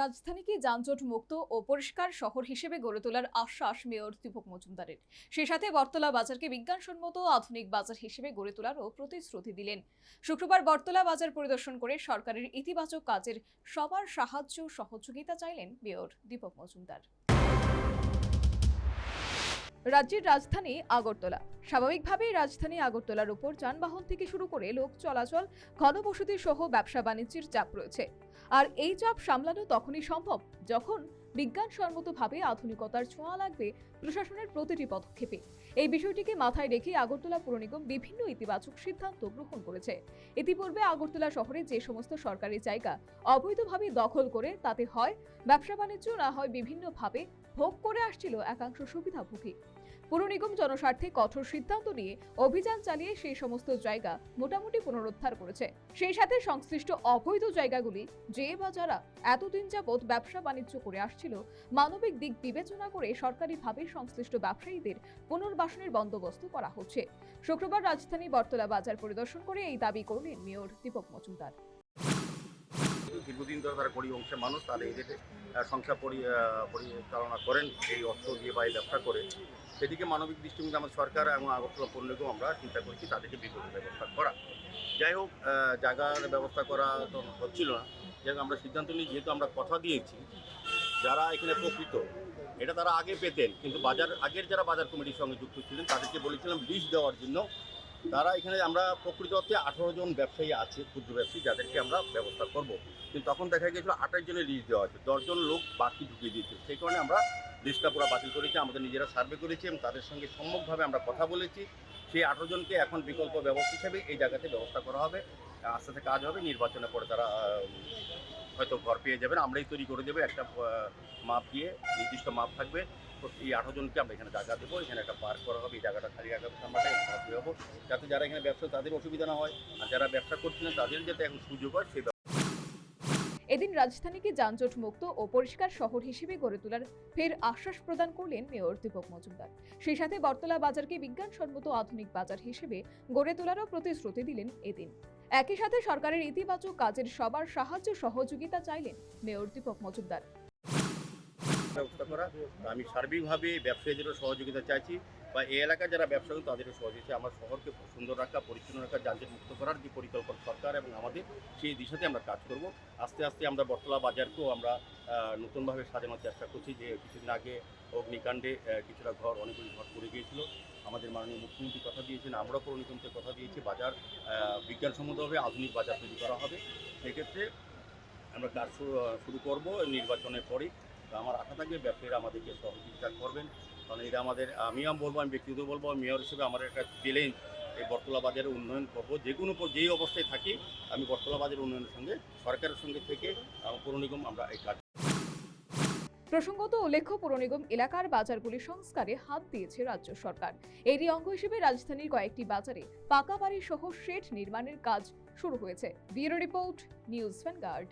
রাজধানীকে যানজট মুক্ত ও পরিষ্কার শহর হিসেবে গড়ে তোলার আশ্বাস মেয়র দীপক মজুমদারের। সে সাথে বটতলা বাজারকে বিজ্ঞানসম্মত আধুনিক বাজার হিসেবে গড়ে তোলারও প্রতিশ্রুতি দিলেন। শুক্রবার বর্তলা বাজার পরিদর্শন করে সরকারের ইতিবাচক কাজের সবার সাহায্য সহযোগিতা চাইলেন মেয়র দীপক মজুমদার। রাজ্যের রাজধানী আগরতলা। স্বাভাবিকভাবেই রাজধানী আগরতলার উপর যানবাহন থেকে শুরু করে লোক চলাচল ঘনবসতি সহ ব্যবসা বাণিজ্যের চাপ রয়েছে। আর এই চাপ সামলানো তখনই সম্ভব যখন বিজ্ঞানসম্মতভাবে আধুনিকতার ছোঁয়া লাগবে প্রশাসনের প্রতিটি পদক্ষেপে। এই বিষয়টিকে মাথায় রেখে আগরতলা পুর নিগম বিভিন্ন ইতিবাচক সিদ্ধান্ত গ্রহণ করেছে। ইতিপূর্বে আগরতলা শহরে যে সমস্ত সরকারি জায়গা অবৈধভাবে দখল করে তাতে হয়, ব্যবসা বাণিজ্য না হয় বিভিন্নভাবে ভোগ করে আসছিল একাংশ সুবিধাভোগী। পুর নিগম জনস্বার্থে কঠোর সিদ্ধান্ত নিয়ে অভিযান চালিয়ে সেই সমস্ত জায়গা মোটামুটি পুনরুদ্ধার করেছে। সেই সাথে সংশ্লিষ্ট অবৈধ জায়গাগুলি যে বা যারা এতদিন যাবৎ ব্যবসা বাণিজ্য করে আসছিল, মানবিক দিক বিবেচনা করে সরকারিভাবে সংশ্লিষ্ট ব্যবসায়ীদের পুনর্বাসনের বন্দোবস্ত করা হচ্ছে। শুক্রবার রাজধানী বটতলা বাজার পরিদর্শন করে এই দাবি করলেন মেয়র দীপক মজুমদার। দীর্ঘদিন ধরে তারা গরিব অংশের মানুষ, তারা এদের পরি পরিচালনা করেন, এই অর্থ দিয়ে বা এই ব্যবসা করে। সেদিকে মানবিক দৃষ্টিভঙ্গি আমার সরকার এবং আগরতলা নিগম আমরা চিন্তা করেছি তাদেরকে বিকল্প ব্যবস্থা করা। যাই হোক জায়গার ব্যবস্থা করা তো হচ্ছিল না। যাই হোক, আমরা সিদ্ধান্ত নিই, যেহেতু আমরা কথা দিয়েছি, যারা এখানে প্রকৃত, এটা তারা আগে পেতেন। কিন্তু বাজার, আগের যারা বাজার কমিটির সঙ্গে যুক্ত ছিলেন, তাদেরকে বলেছিলাম লিস্ট দেওয়ার জন্য তারা এখানে আমরা প্রকৃত অর্থে আঠারো জন ব্যবসায়ী আছে, ক্ষুদ্র ব্যবসায়ী, যাদেরকে আমরা ব্যবস্থা করব। কিন্তু তখন দেখা গিয়েছিল আঠাশ জনের লিস্ট দেওয়া আছে দশজন লোক বাকি ঢুকিয়ে দিয়েছে। সেই কারণে আমরা লিস্টটা পুরো বাতিল করেছি, আমাদের নিজেরা সার্ভে করেছি এবং তাদের সঙ্গে সম্যকভাবে আমরা কথা বলেছি। সেই আঠারো জনকে এখন বিকল্প ব্যবস্থা হিসেবে এই জায়গাতে ব্যবস্থা করা হবে। আস্তে আস্তে কাজ হবে, নির্বাচনের পরে তারা হয়তো ঘর পেয়ে যাবেন। আমরাই তৈরি করে দেবো। একটা মাপ দিয়ে নির্দিষ্ট মাপ থাকবে। এই আঠারো জনকে আমরা এখানে জায়গা দেবো। এখানে একটা পার্ক করা হবে। এই জায়গাটা খালি রাখা ঘর হব যাতে যারা এখানে ব্যবসা, তাদের অসুবিধা না হয়। আর যারা ব্যবসা করছিলেন, তাদের যাতে এখন সুযোগ হয়, সেই এদিন রাজধানীকে যানজট মুক্ত ও পরিষ্কার শহর হিসেবে গড়ে তোলার ফের আশ্বাস প্রদান করলেন মেয়র দীপক মজুমদার। সেই সাথে বটতলা বাজারকে বিজ্ঞানসম্মত আধুনিক বাজার হিসেবে গড়ে তোলারও প্রতিশ্রুতি দিলেন এদিন। একই সাথে সরকারের ইতিবাচক কাজের সবার সাহায্য সহযোগিতা চাইলেন মেয়র দীপক মজুমদার। ব্যবস্থা করা। আমি সার্বিকভাবে ব্যবসায়ীদেরও সহযোগিতা চাইছি। বা এই এলাকার যারা ব্যবসা করেন তাদেরও সহযোগিতা আমার শহরকে সুন্দর রাখা, পরিচ্ছন্ন রাখা যানজট মুক্ত করার যে পরিকল্পনা সরকার এবং আমাদের, সেই দিশাতে আমরা কাজ করব। আস্তে আস্তে আমরা বটতলা বাজারকেও আমরা নতুনভাবে সাজানোর চেষ্টা করছি যে কিছুদিন আগে অগ্নিকাণ্ডে কিছুটা ঘর, অনেকগুলি ঘর পড়ে গিয়েছিল। আমাদের মাননীয় মুখ্যমন্ত্রী কথা দিয়েছেন, আমরাও পৌর নিগমকে কথা দিয়েছি, বাজার বিজ্ঞানসম্মতভাবে আধুনিক বাজার তৈরি করা হবে। সেক্ষেত্রে আমরা কাজ শুরু করব নির্বাচনের পরে। আমার আশা থাকবে ব্যবসায়ীরা আমাদেরকে সহযোগিতা করবেন। কারণ এটা আমাদের আমিও বলব, আমি ব্যক্তিগত বলব মেয়র হিসেবে আমার একটা চ্যালেঞ্জ এই বটতলা বাজারের উন্নয়ন করব। যে কোনো যেই অবস্থায় থাকি, আমি বটতলা বাজারের উন্নয়নের সঙ্গে, সরকারের সঙ্গে থেকে পৌর নিগম আমরা এই কাজ প্রসঙ্গত উল্লেখ্য, পুর নিগম এলাকার বাজারগুলি সংস্কারে হাত দিয়েছে রাজ্য সরকার। এরই অঙ্গ হিসেবে রাজধানীর কয়েকটি বাজারে পাকা বাড়ি সহ শেড নির্মাণের কাজ শুরু হয়েছে। Bureau report, news Vanguard.